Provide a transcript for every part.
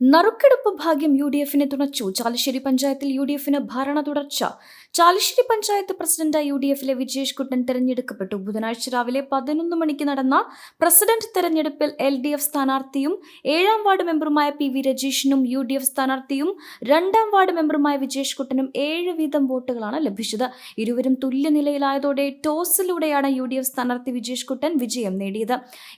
നറുക്കെടുപ്പ് ഭാഗ്യം U D എഫിനെ തുണച്ചു. ചാലശ്ശേരി പഞ്ചായത്തിൽ യു ഡി എഫിന് ഭരണ തുടർച്ച. ചാലശ്ശേരി പഞ്ചായത്ത് പ്രസിഡന്റായി യു ഡി എഫിലെ വിജേഷ് കുട്ടൻ തെരഞ്ഞെടുക്കപ്പെട്ടു. ബുധനാഴ്ച രാവിലെ പതിനൊന്ന് മണിക്ക് നടന്ന പ്രസിഡന്റ് തെരഞ്ഞെടുപ്പിൽ എൽ ഡി എഫ് സ്ഥാനാർത്ഥിയും ഏഴാം വാർഡ് മെമ്പറുമായ പി വി രജീഷിനും യു ഡി എഫ് സ്ഥാനാർത്ഥിയും രണ്ടാം വാർഡ് മെമ്പറുമായ വിജേഷ് കുട്ടനും ഏഴ് വീതം വോട്ടുകളാണ് ലഭിച്ചത്. ഇരുവരും തുല്യനിലയിലായതോടെ ടോസിലൂടെയാണ് യു ഡി എഫ് സ്ഥാനാർത്ഥി വിജേഷ് കുട്ടൻ വിജയം നേടിയത്.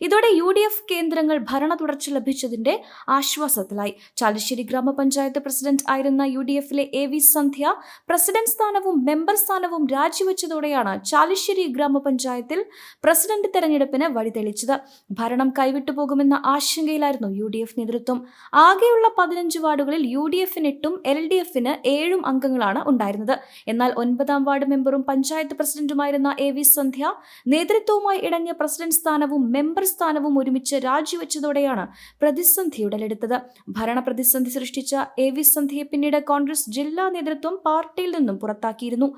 ഇതോടെ യു ഡി എഫ് കേന്ദ്രങ്ങൾ ഭരണ തുടർച്ച ലഭിച്ചതിന്റെ ആശ്വാസത്തിലായി. ചാലശ്ശേരി ഗ്രാമപഞ്ചായത്ത് പ്രസിഡന്റ് ആയിരുന്ന യു ഡി എഫിലെ എ വി സന്ധ്യ പ്രസിഡന്റ് സ്ഥാനവും മെമ്പർ സ്ഥാനവും രാജിവെച്ചതോടെയാണ് ചാലശ്ശേരി ഗ്രാമപഞ്ചായത്തിൽ പ്രസിഡന്റ് തെരഞ്ഞെടുപ്പിന് വഴിതെളിച്ചത്. ഭരണം കൈവിട്ടു പോകുമെന്ന ആശങ്കയിലായിരുന്നു യു ഡി എഫ് നേതൃത്വം. ആകെയുള്ള പതിനഞ്ച് വാർഡുകളിൽ യു ഡി എഫിന് എട്ടും എൽ ഡി എഫിന് ഏഴും അംഗങ്ങളാണ് ഉണ്ടായിരുന്നത്. എന്നാൽ ഒൻപതാം വാർഡ് മെമ്പറും പഞ്ചായത്ത് പ്രസിഡന്റുമായിരുന്ന എ വി സന്ധ്യ നേതൃത്വവുമായി ഇടഞ്ഞ പ്രസിഡന്റ് സ്ഥാനവും മെമ്പർ സ്ഥാനവും ഒരുമിച്ച് രാജിവെച്ചതോടെയാണ് പ്രതിസന്ധി ഉടലെടുത്തത് ഭരണപ്രതിസന്ധി സൃഷ്ടിച്ച എ വി സന്ധ്യയെ പിന്നീട് കോൺഗ്രസ് ജില്ലാ നേതൃത്വം പാർട്ടിയിൽ നിന്നും പുറത്താക്കിയിരുന്നു.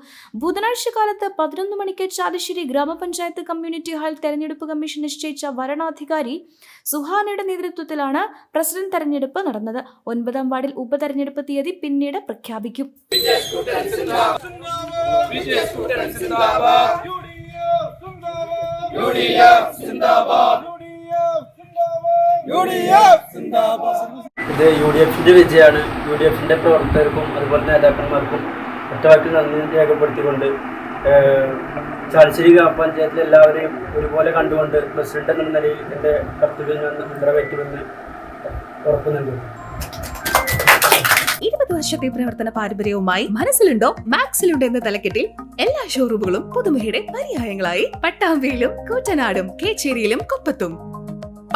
ബുധനാഴ്ച കാലത്ത് പതിനൊന്ന് മണിക്ക് ചാലശ്ശേരി ഗ്രാമപഞ്ചായത്ത് കമ്മ്യൂണിറ്റി ഹാൾ തെരഞ്ഞെടുപ്പ് കമ്മീഷൻ നിശ്ചയിച്ച വരണാധികാരി സുഹാനയുടെ നേതൃത്വത്തിലാണ് പ്രസിഡന്റ് തെരഞ്ഞെടുപ്പ് നടന്നത്. ഒൻപതാം വാർഡിൽ ഉപതെരഞ്ഞെടുപ്പ് തീയതി പിന്നീട് പ്രഖ്യാപിക്കും. യു ഡി എഫ് ഇത് യു ഡി എഫിന്റെ വിജയമാണ്. യു ഡി എഫിന്റെ പ്രവർത്തകർക്കും അതുപോലെ നേതാക്കന്മാർക്കും ഒറ്റവാക്കിൽ നന്ദി രേഖപ്പെടുത്തിക്കൊണ്ട് ചാലശ്ശേരി ഗ്രാമപഞ്ചായത്തിലെ എല്ലാവരെയും ഒരുപോലെ കണ്ടുകൊണ്ട് പ്രസിഡന്റ് എന്ന നിലയിൽ എന്റെ കർത്തവ്യം ഞാൻ നിറവേറ്റുമെന്ന് ഉറപ്പു നൽകുന്നു ഇരുപത് വർഷത്തെ പ്രവർത്തന പാരമ്പര്യവുമായി മനസ്സിലുണ്ടോ? മാക്സിലുണ്ടോ എന്ന തലക്കെട്ടിൽ എല്ലാ ഷോറൂമുകളും പുതുമയുടെ പര്യായങ്ങളായി. പട്ടാമ്പിയിലും കൂറ്റനാടും കേച്ചേരിയിലും കൊപ്പത്തും.